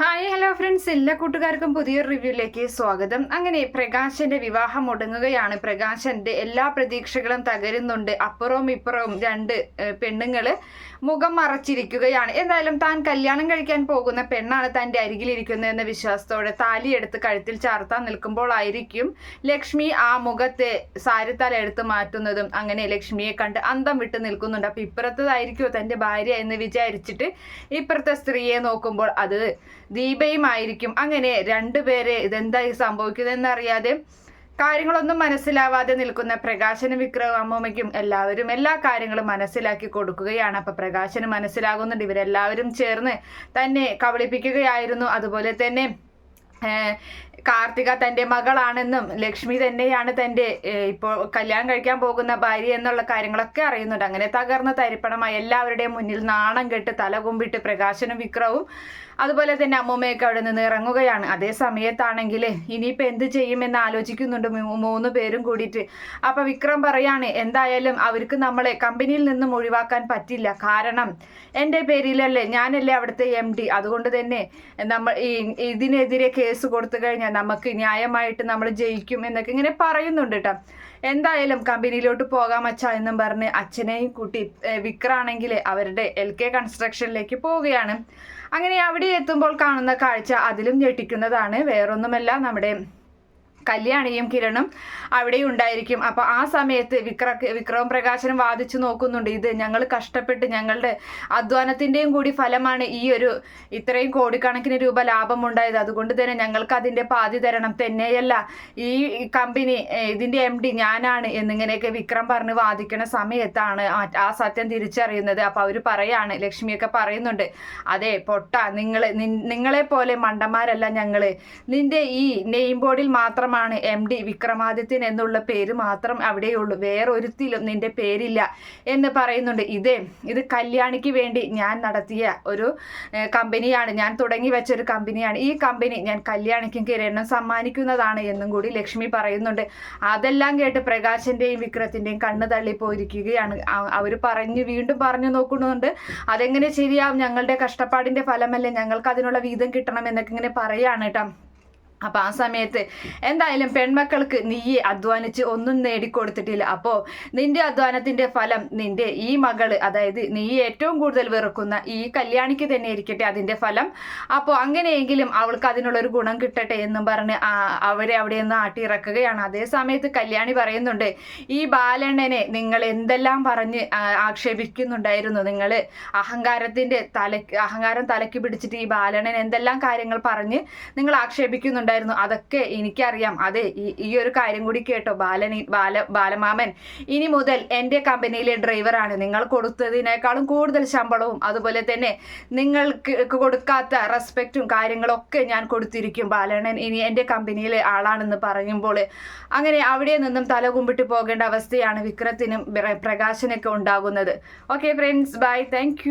Hi hello friends എല്ലാ കൂട്ടുകാർക്കും പുതിയൊരു റിവ്യൂയിലേക്ക് സ്വാഗതം. അങ്ങനെ പ്രകാശന്റെ വിവാഹം മുടങ്ങുകയാണ് പ്രകാശന്റെ എല്ലാ പ്രതീക്ഷകളും തകരുന്നുണ്ട്. അപ്പുറവും ഇപ്പുറവും രണ്ട് പെണ്ണുങ്ങൾ മുഖം മറച്ചിരിക്കുകയാണ്. എന്തായാലും താൻ കല്യാണം കഴിക്കാൻ പോകുന്ന പെണ്ണാണ് തന്റെ അരികിലിരിക്കുന്നതെന്ന വിശ്വാസത്തോടെ താലിയെടുത്ത് കഴുത്തിൽ ചാർത്താൻ നിൽക്കുമ്പോഴായിരിക്കും ലക്ഷ്മി ആ മുഖത്തെ സാരിത്താൽ എടുത്ത് മാറ്റുന്നതും. അങ്ങനെ ലക്ഷ്മിയെ കണ്ട് അന്തം വിട്ട് നിൽക്കുന്നുണ്ട്. അപ്പം ഇപ്പുറത്തതായിരിക്കുമോ തന്റെ ഭാര്യ എന്ന് വിചാരിച്ചിട്ട് ഇപ്പുറത്തെ സ്ത്രീയെ നോക്കുമ്പോൾ അത് ദീപയുമായിരിക്കും. അങ്ങനെ രണ്ടുപേരെ ഇതെന്തായി സംഭവിക്കുന്നതെന്ന് അറിയാതെ കാര്യങ്ങളൊന്നും മനസ്സിലാവാതെ നിൽക്കുന്ന പ്രകാശനും വിക്രവും അമ്മൂമ്മയ്ക്കും എല്ലാവരും എല്ലാ കാര്യങ്ങളും മനസ്സിലാക്കി കൊടുക്കുകയാണ്. അപ്പൊ പ്രകാശന് മനസ്സിലാകുന്നുണ്ട്. ഇവരെല്ലാവരും ചേർന്ന് തന്നെ കബളിപ്പിക്കുകയായിരുന്നു. അതുപോലെ തന്നെ കാർത്തിക തന്റെ മകളാണെന്നും ലക്ഷ്മി തന്നെയാണ് തന്റെ ഇപ്പോൾ കല്യാണം കഴിക്കാൻ പോകുന്ന ഭാര്യ എന്നുള്ള കാര്യങ്ങളൊക്കെ അറിയുന്നുണ്ട്. അങ്ങനെ തകർന്ന തരിപ്പണമായി എല്ലാവരുടെയും മുന്നിൽ നാണം കെട്ട് തലകുമ്പിട്ട് പ്രകാശനും വിക്രവും അതുപോലെ തന്നെ അമ്മൂമ്മയൊക്കെ അവിടെ നിന്ന് ഇറങ്ങുകയാണ്. അതേ സമയത്താണെങ്കിൽ ഇനിയിപ്പോൾ എന്ത് ചെയ്യുമെന്ന് ആലോചിക്കുന്നുണ്ട് മൂന്ന് പേരും കൂടിയിട്ട്. അപ്പം വിക്രം പറയാണ് എന്തായാലും അവർക്ക് നമ്മളെ കമ്പനിയിൽ നിന്നും ഒഴിവാക്കാൻ പറ്റില്ല. കാരണം എന്റെ പേരിലല്ലേ ഞാനല്ലേ അവിടുത്തെ എം ഡി അതുകൊണ്ട് തന്നെ നമ്മൾ ഈ ഇതിനെതിരെ കേസ് കൊടുത്തു കഴിഞ്ഞാൽ നമുക്ക് ന്യായമായിട്ട് നമ്മൾ ജയിക്കും എന്നൊക്കെ ഇങ്ങനെ പറയുന്നുണ്ട് കേട്ടോ. എന്തായാലും കമ്പനിയിലോട്ട് പോകാം അച്ഛ എന്നും പറഞ്ഞ് അച്ഛനെയും കൂട്ടി വിക്രാണെങ്കിൽ അവരുടെ എൽ കെ കൺസ്ട്രക്ഷനിലേക്ക് പോവുകയാണ്. അങ്ങനെ അവിടെ എത്തുമ്പോൾ കാണുന്ന കാഴ്ച അതിലും ഞെട്ടിക്കുന്നതാണ്. വേറൊന്നുമല്ല നമ്മുടെ കല്യാണിയും കിരണും അവിടെ ഉണ്ടായിരിക്കും. അപ്പൊ ആ സമയത്ത് വിക്ര വിക്രവും പ്രകാശനും വാദിച്ചു നോക്കുന്നുണ്ട്. ഇത് ഞങ്ങൾ കഷ്ടപ്പെട്ട് ഞങ്ങളുടെ അധ്വാനത്തിന്റെയും കൂടി ഫലമാണ് ഈ ഒരു ഇത്രയും കോടിക്കണക്കിന് രൂപ ലാഭം ഉണ്ടായത്. അതുകൊണ്ട് തന്നെ ഞങ്ങൾക്ക് അതിന്റെ പാതി തരണം. തന്നെയല്ല ഈ കമ്പനി ഇതിന്റെ എം ഡി ഞാനാണ് എന്നിങ്ങനെയൊക്കെ വിക്രം പറഞ്ഞ് വാദിക്കണ സമയത്താണ് ആ- സത്യം തിരിച്ചറിയുന്നത്. അപ്പൊ അവർ പറയാണ് ലക്ഷ്മിയൊക്കെ പറയുന്നുണ്ട് അതെ പൊട്ട നിങ്ങളെ നിങ്ങളെ പോലെ മണ്ടന്മാരല്ല ഞങ്ങൾ. നിന്റെ ഈ നെയിം ബോർഡിൽ മാത്രമാണ് എം ഡി വിക്രമാദിത്യൻ എന്നുള്ള പേര് മാത്രം അവിടെയുള്ളൂ. വേറൊരുത്തിലും നിന്റെ പേരില്ല എന്ന് പറയുന്നുണ്ട്. ഇതേ ഇത് കല്യാണിക്ക് വേണ്ടി ഞാൻ നടത്തിയ ഒരു കമ്പനിയാണ്. ഞാൻ തുടങ്ങി വെച്ച ഒരു കമ്പനിയാണ്. ഈ കമ്പനി ഞാൻ കല്യാണിക്കും കിരണം സമ്മാനിക്കുന്നതാണ് എന്നും കൂടി ലക്ഷ്മി പറയുന്നുണ്ട്. അതെല്ലാം കേട്ട് പ്രകാശിന്റെയും വിക്രത്തിന്റെയും കണ്ണ് തള്ളിപ്പോയിരിക്കുകയാണ്. അവർ പറഞ്ഞു വീണ്ടും പറഞ്ഞു നോക്കുന്നുണ്ട്. അതെങ്ങനെ ശരിയാവും? ഞങ്ങളുടെ കഷ്ടപ്പാടിന്റെ ഫലമല്ലേ ഞങ്ങൾക്ക് അതിനുള്ള വീതം കിട്ടണം എന്നൊക്കെ ഇങ്ങനെ പറയാണ് കേട്ടോ. അപ്പൊ ആ സമയത്ത് എന്തായാലും പെൺമക്കൾക്ക് നീ അധ്വാനിച്ച് ഒന്നും നേടിക്കൊടുത്തിട്ടില്ല. അപ്പോൾ നിന്റെ അധ്വാനത്തിന്റെ ഫലം നിന്റെ ഈ മകൾ അതായത് നീ ഏറ്റവും കൂടുതൽ വെറുക്കുന്ന ഈ കല്യാണിക്ക് തന്നെ ഇരിക്കട്ടെ അതിന്റെ ഫലം. അപ്പോൾ അങ്ങനെയെങ്കിലും അവൾക്ക് അതിനുള്ളൊരു ഗുണം കിട്ടട്ടെ എന്നും പറഞ്ഞ് അവരെ അവിടെ നിന്ന് ആട്ടിയിറക്കുകയാണ്. അതേ സമയത്ത് കല്യാണി പറയുന്നുണ്ട് ഈ ബാലണ്ണനെ നിങ്ങൾ എന്തെല്ലാം പറഞ്ഞ് ആക്ഷേപിക്കുന്നുണ്ടായിരുന്നു? നിങ്ങൾ അഹങ്കാരത്തിന്റെ തല അഹങ്കാരം തലക്ക് പിടിച്ചിട്ട് ഈ ബാലണ്ണൻ എന്തെല്ലാം കാര്യങ്ങൾ പറഞ്ഞ് നിങ്ങൾ ആക്ഷേപിക്കുന്നുണ്ടായിരുന്നു അതൊക്കെ എനിക്കറിയാം. അതെ ഈ ഒരു കാര്യം കൂടി കേട്ടോ ബാലനി ബാല ബാലമാമൻ. ഇനി മുതൽ എന്റെ കമ്പനിയിലെ ഡ്രൈവറാണ് നിങ്ങൾ കൊടുത്തതിനേക്കാളും കൂടുതൽ ശമ്പളവും അതുപോലെ തന്നെ നിങ്ങൾക്ക് കൊടുക്കാത്ത റെസ്പെക്റ്റും കാര്യങ്ങളൊക്കെ ഞാൻ കൊടുത്തിരിക്കും. ബാലണ്ണൻ ഇനി എന്റെ കമ്പനിയിലെ ആളാണെന്ന് പറയുമ്പോൾ അങ്ങനെ അവിടെ നിന്നും തല കുമ്പിട്ട് പോകേണ്ട അവസ്ഥയാണ് വിക്രത്തിനും പ്രകാശനൊക്കെ ഉണ്ടാകുന്നത്. Okay friends bye thank